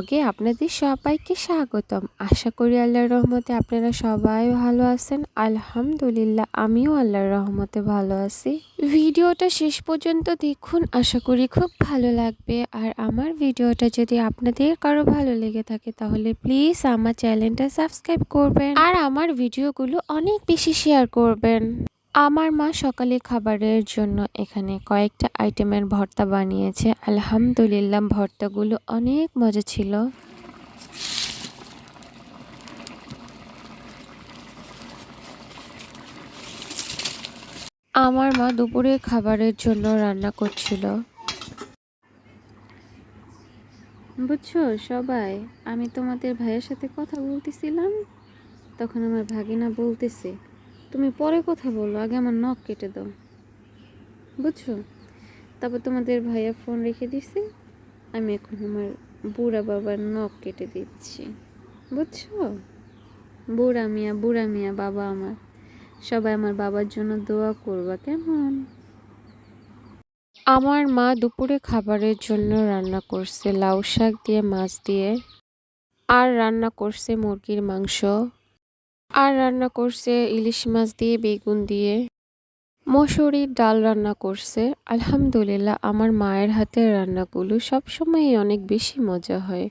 ব্লগে আপনাদের সবাইকে স্বাগতম। আশা করি আল্লাহর রহমতে আপনারা সবাই ভালো আছেন। আলহামদুলিল্লাহ, আমিও আল্লাহর রহমতে ভালো আছি। ভিডিওটা শেষ পর্যন্ত দেখুন, আশা করি খুব ভালো লাগবে। আর আমার ভিডিওটা যদি আপনাদের কারও ভালো লেগে থাকে, তাহলে প্লিজ আমার চ্যানেলটা সাবস্ক্রাইব করবেন। আর আমার ভিডিওগুলো অনেক বেশি শেয়ার করবেন। আমার মা সকালে খাবারের জন্য এখানে কয়েকটা আইটেমের ভর্তা বানিয়েছে। আলহামদুলিল্লাহ, ভর্তাগুলো অনেক মজা ছিল। আমার মা দুপুরে খাবারের জন্য রান্না করছিল। বুঝছ, সবাই, আমি তোমাদের ভাইয়ের সাথে কথা বলতেছিলাম, তখন আমার ভাগিনা বলতেছে তুমি পরে কথা বলো, আগে আমার নখ কেটে দাও। বুঝছ? তারপর তোমাদের ভাইয়া ফোন রেখে দিছে, আমি এখন আমার বুড়া বাবার নখ কেটে দিচ্ছি। বুঝছ? বুড়া মিয়া বুড়া মিয়া বাবা আমার। সবাই আমার বাবার জন্য দোয়া করবা, কেমন? আমার মা দুপুরে খাবারের জন্য রান্না করছে, লাউ শাক দিয়ে, মাছ দিয়ে, আর রান্না করছে মুরগির মাংস। আর রান্না করছে ইলিশ মাছ দিয়ে, বেগুন দিয়ে। মসুরির ডাল রান্না করছে। আলহামদুলিল্লাহ, আমার মায়ের হাতের রান্নাগুলো সবসময়ই অনেক বেশি মজা হয়।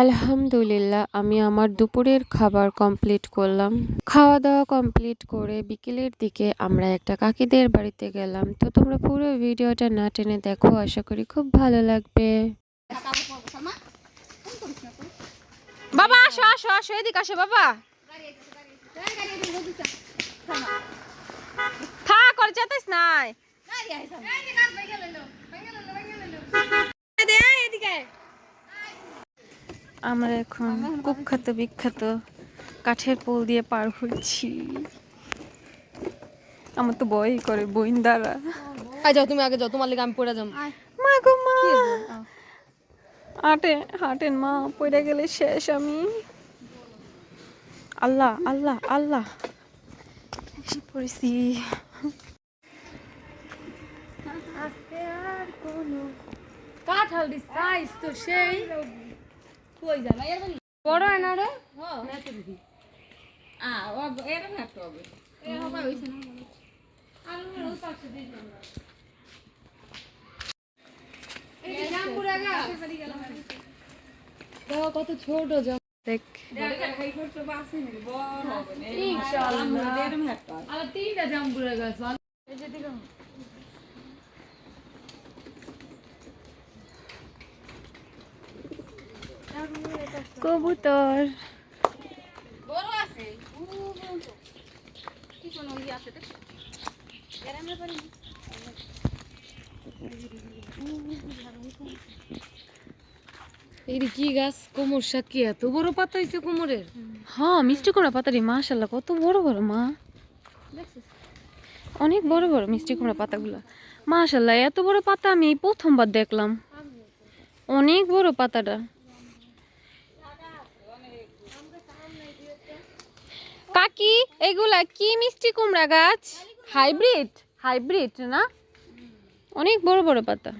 আলহামদুলিল্লাহ, আমি আমার দুপুরের খাবার কমপ্লিট করলাম। খাওয়া দাওয়া কমপ্লিট করে বিকেলের দিকে আমরা একটা কাকিদের বাড়িতে গেলাম। তো তোমরা পুরো ভিডিওটা না টেনে দেখো, আশা করি খুব ভালো লাগবে। বাবা আসো আসো আসো এদিকে আসো বাবা। থাক আর যেতেস নাই। আমরা এখন কুখ্যাত বিখ্যাত কাঠের পোল দিয়ে পার হচ্ছি। আমার তো বই করে বইন দ্বারা যাও তুমি আগে যাও তোমার লেগে আমি পড়ে যাম মা গো মা। হাটে হাটেন মা পড়ে গেলে শেষ আমি। আল্লাহ আল্লাহ আল্লাহ। পড়েছি। কাঁঠাল দি সাইজ তো সেই। কই যা না বড় হয় না রে? আ এরকম একটা হবে। এ হবে হইছে না আর ওই পাশে দিই না এই জামপুরা গা কত ছোট কবুতর আছে কি আছে কি গাছ এত বড় পাতা হ্যাঁ মিষ্টি কুমড়া মাশাল্লাহ কত বড় বড়, মা। অনেক বড় বড় মিষ্টি পাতাগুলো। মাশাল্লাহ এত বড় পাতা আমি প্রথমবার দেখলাম। অনেক বড় পাতাটা। কাকি, এগুলা কি মিষ্টি কুমড়া গাছ? হাইব্রিড? হাইব্রিড না? অনেক বড় বড় পাতা।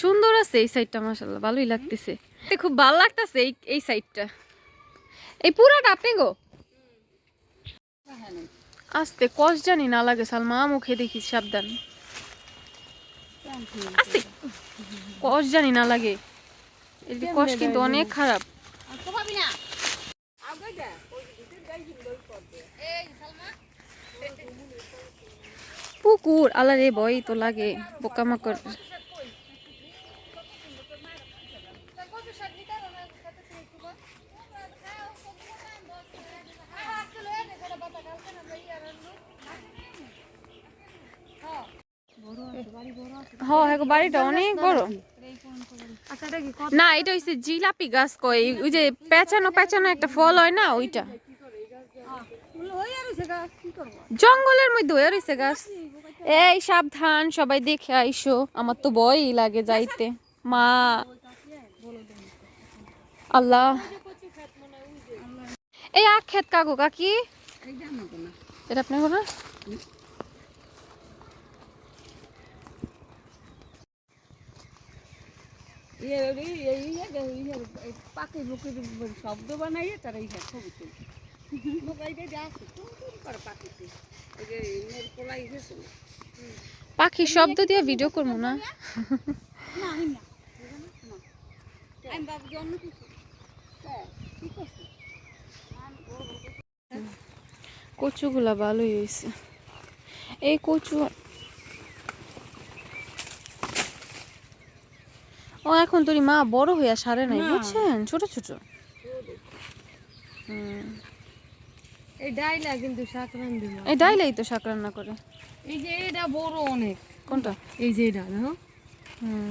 সুন্দর আছে এই সাইডটা মাশাল্লাহ ভালোই লাগতেছে। খুব ভালো লাগতেছে এই এই সাইডটা এই পুরাটা আপনি গো? আস্তে কষ জানি না লাগে, সালমা মুখে দেখি, সাবধান। কষ জানি না লাগে। যে কষ কিন্তু অনেক খারাপ। পুকুর আল্লাহ রে বই তো লাগে, পোকামাকড়। হ্যাঁ বাড়িটা অনেক না, এটা হচ্ছে জিলাপি গাছ কয় ওই যে পেঁচানো পেঁচানো একটা ফল হয় না, ওইটা। জঙ্গলের মধ্যে হয়ে রয়েছে গাছ। এই সাবধান সবাই দেখে আইসো আমার তো ভয়ই লাগে যাইতে মা আল্লাহ এই আখ খেত কাকু কাকি এটা পাখি বুকি শব্দ বানাই তারা পাখির শব্দ দিয়ে ভিডিও করব না। কচুগুলা ভালোই হয়েছে। এই কচু ও এখন তোর মা বড় হইয়া সারে নাই। বুঝছেন? ছোট ছোট। হুম। এই ডাইলা কিন্তু শাক রান্ধি না এই ডাইলাই তো শাক রান্না করে। এই যে এটা বড় অনেক। কোনটা? এই যে এটা হুম,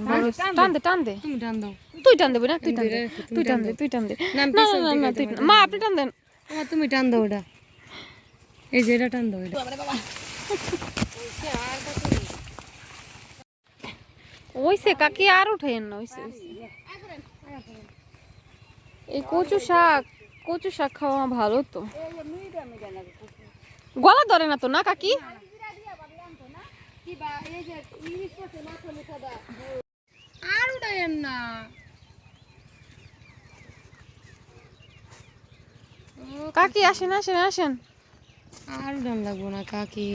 টান দে, টান তুমি টান দাও। তুই টান দেবি না তুই টান দে তুই টান দে তুই টান দে। না, না না পিছন না থেকে না তুই মা আপনি টান দেন। তুমি টান দাও এটা এই যে এটা টান দাও এটা। ওইসে কাকি আর উঠাইন না ওইসে। এই কচু শাক। কচু শাক খাওয়া ভালো তো। গলা ধরে না তো না কাকি? আর উঠাইয়েন না। কাকি আসেন আসেন আসেন। আর উঠান লাগবো না কাকি।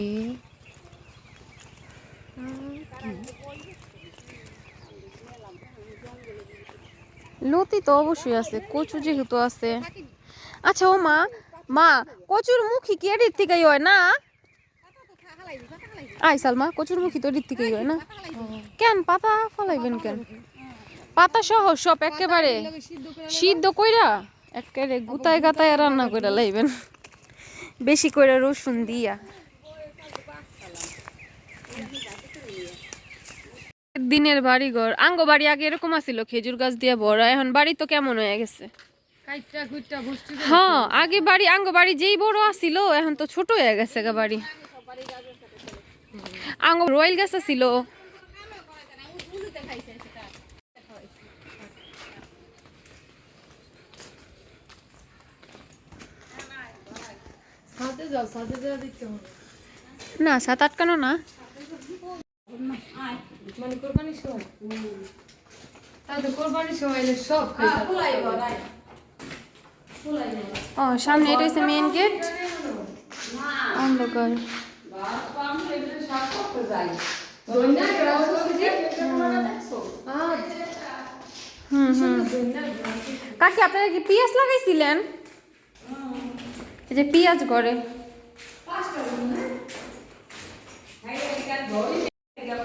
লতি তো অবশ্যই আছে কচু যেহেতু আছে। আচ্ছা ও মা মা, কচুর মুখি কি থেকেই হয় না? আই সালমা, কচুর মুখি তো থেকেই হয় না? কেন, পাতা ফলাইবেন কেন? পাতা সহ সব একেবারে সিদ্ধ কইরা একেবারে গুতায় গাতায় রান্না কইরা লাইবেন। বেশি কইরা রসুন দিয়া। দিনের বাড়ি ঘর আঙ্গ বাড়ি আগে এরকম আছিল, খেজুর গাছ দিয়ে বড়, এখন বাড়ি তো কেমন হয়ে গেছে? হ্যাঁ আগে বাড়ি আঙ্গ বাড়ি যেই বড় আছিল এখন তো ছোট হয়ে গেছে গা বাড়ি। আঙ্গ রয়েল গাছ ছিল না সাত আটকানো না। মানে কোরবানির সময়। তাহলে কোরবানির সময় সব ও সামনে এটা হচ্ছে মেইন গেট অন্ধকার। হুম হুম। কাকি আপনারা কি পেঁয়াজ লাগাইছিলেন? এই যে পেঁয়াজ করে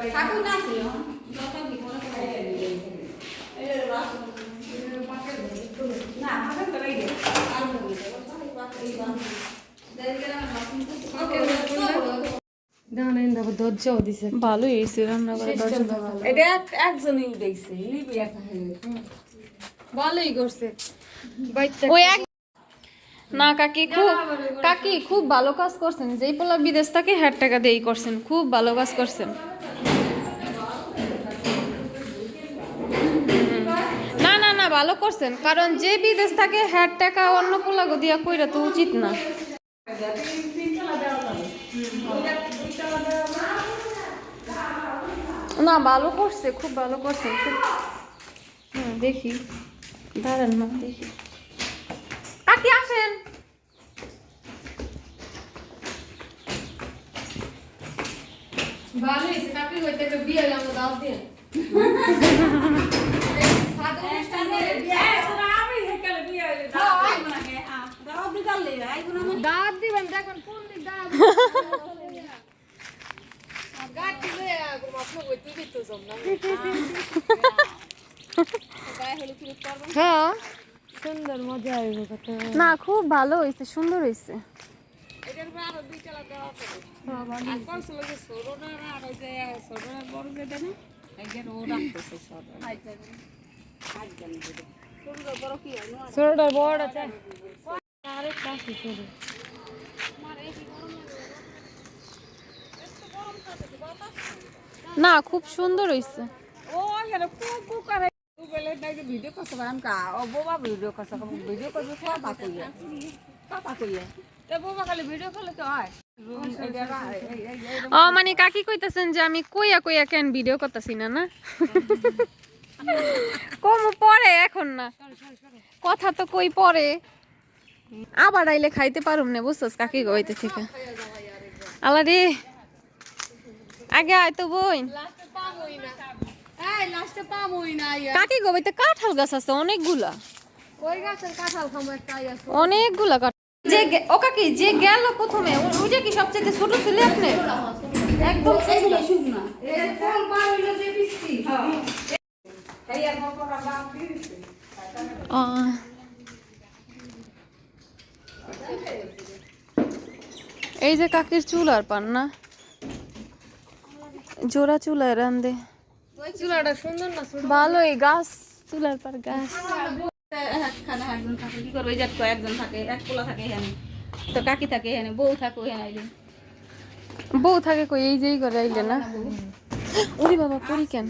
দাঁড়ান দেখো এটা ভালোই করছে না কাকি খুব কাকি খুব ভালো কাজ করছেন যেই পোলা বিদেশ থেকে হাট টাকা দিয়েই করছেন খুব ভালো কাজ করছেন না না না ভালো করছেন কারণ যে বিদেশ থাকে হাট টাকা অন্য পোলা দিয়া কইরা তো উচিত না। না ভালো করছে খুব ভালো করছে। খুব দেখি। দাঁড়ান না দেখি। কাকি আসেন। ভালো হয়েছে কাকি হইতে বিয়ে দাও দিয়ে। দাঁত দিবেন দেখবেন কোন দিক দাঁত হ্যাঁ সুন্দর মজা কত না, খুব ভালো হয়েছে, সুন্দর পর আরও সরোনা বড় আছে। আরেকটা আছে সরো না খুব সুন্দর হয়েছে ও এখানে খুব কুকার বলে নাই যে ভিডিও করতে পারাম কা ও বোবা ভিডিও করতে ভিডিও করবে পাপা কইয়া। পাপা কইয়া। তে বোবা খালি ভিডিও করলে তো হয়। ও মানে কাকি কইতাছেন যে আমি কইয়া কইয়া কেন ভিডিও করতেছি না না? কম পরে এখন না। কথা তো কই পরে আবার আইলে খাইতে পারুম না বুঝছস কাকি গইতে থেকে। আলা রে। আগে আয় তো বই। কাকি গইতে কাঁঠাল গাছ আছে অনেকগুলা। অনেকগুলা কাঁঠাল। যে ও কাকি যে গেল প্রথমে ও- ওইটা কি সবচেয়ে ছোট ছিল আপনি একদম শুকনা। এই যে এই কাকির চুল আর পান না? জোড়া চুলাটা সুন্দর না ছোট ভালোই, গাছ চুলার পার গাছ। একজন থাকে থাকে তো কাকি থাকে বউ থাকে বউ থাকে কই, এই যেই করে আইলে না? ওরে বাবা পড়ি কেন?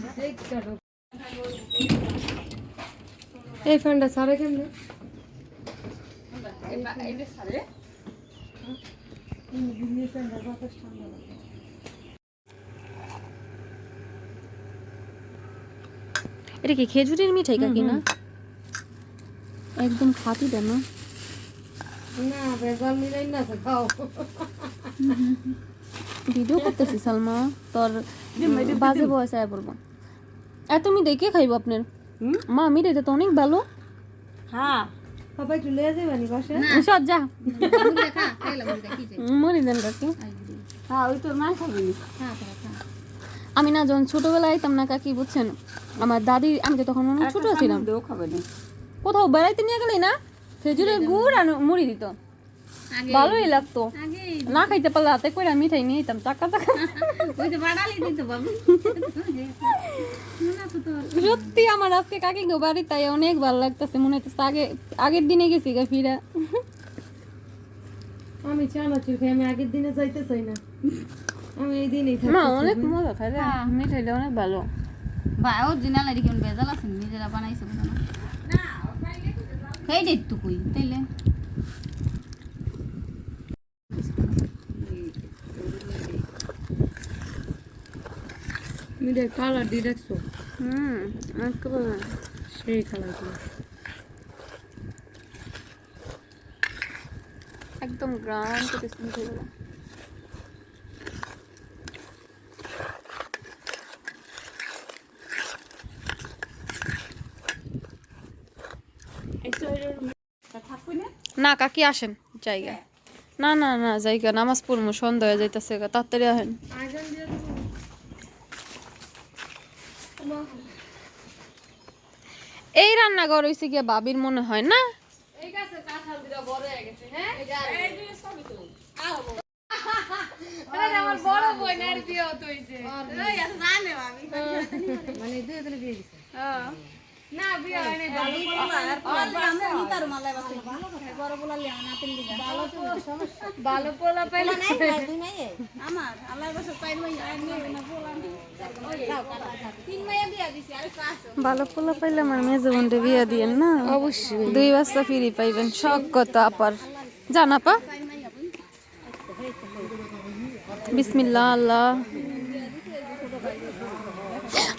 এই ফ্যানটা সারে কেমনে? এটা কি খেজুরের মিঠাই কাকি না? একদম খাতি দেন না। বেজাল মিলাই না খাও। ভিডিও করতেছি সালমা। তোর বাজে বয়স আয় বলব এত আমি দেখে খাইবো আপনার। মা আমি রেতে তো অনেক ভালো। হ্যাঁ। বাবা একটু লয়ে যাবেনি বাসে। সব যা। মরি দেন কাকি। হ্যাঁ ওই তোর মা খাবে। আমি না যখন ছোটবেলায় আইতাম না কাকি বুঝছেন? আমার দাদি আমি তো তখন অনেক ছোট ছিলাম। না। কোথাও বেড়াইতে নিয়ে গেলে না খেজুরের গুড় আর মুড়ি দিত। ভালোই লাগতো। না খাইতে পারলে হাতে করে মিঠাই নিয়ে যেতাম চাকা চাকা ওই তো বাড়ালি দিত বাবু। সত্যি আমার আজকে কাকি গো বাড়ি তাই অনেক ভালো লাগতেছে মনে হচ্ছে আগে আগের দিনে গেছি গা ফিরা। আমি চানাচুর খাই আমি আগের দিনে যাইতে চাই না। আমি এই দিনেই থাকি মা অনেক মজা খাই রে। মিঠাইটা অনেক ভালো। বা অরিজিনাল আর কেমন বেজাল আছে নিজেরা বানাইছে না সেই ডেট তো কই তাইলে। কালার দিয়ে দেখছ? হুম একেবারে সেই একদম গ্রাম না? কাকি আসেন জায়গা না না না জায়গা নামাজ পড়ব সন্ধ্যা হয়ে যাইতেছে তাড়াতাড়ি আসেন এই রান্নাঘর হইছে গিয়া বাবির মনে হয় না? মানে দুই দিনে বিয়ে দিছে আমার? আল্লাহর বাসা চাই মাই তিন মাইয়া বিয়া দিছি আরে কাজ ভালো পোলা পাইলে আমার মেজো বোনটা বিয়া দিয়েন না? অবশ্যই। দুই বাচ্চা ফিরি পাইবেন শখ কত আপার। জানা পা বিসমিল্লাহ আল্লাহ।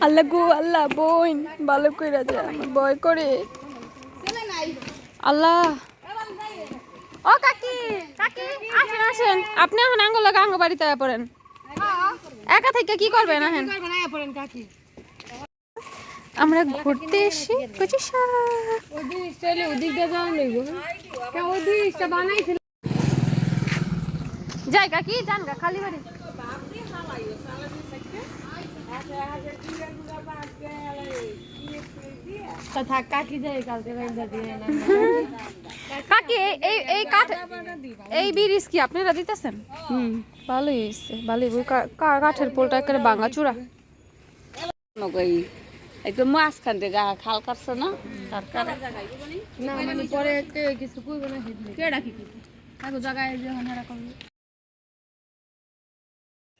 আল্লাহ গো, আল্লাহ, বোন, ভালো কইরা যা ভয় করে। আল্লাহ। ও কাকি কাকি, আসেন আসেন। আপনি এখন আঙ্গ লাগা বাড়িতে আয়া পড়েন। একা থেকে কি করবেন কাকি আমরা ঘুরতে এসে কচি যাই কাকি, যান গা, খালি বাড়ি। তা কাকি যাই কালকে বাইন্দা দিয়ে না। কাকি এই- এই এই কাঠ এই ব্রিজ কি আপনারা দিতেছেন? হুম। ভালোই হয়েছে ভালোই ওই কা- কা- কাঠের পোলটা একেবারে ভাঙা চূড়া। একদম মাঝখান থেকে খাল কাটছে না? না মানে পরে কিছু করবে না সেদিন কি জায়গায় যখন এরা করবে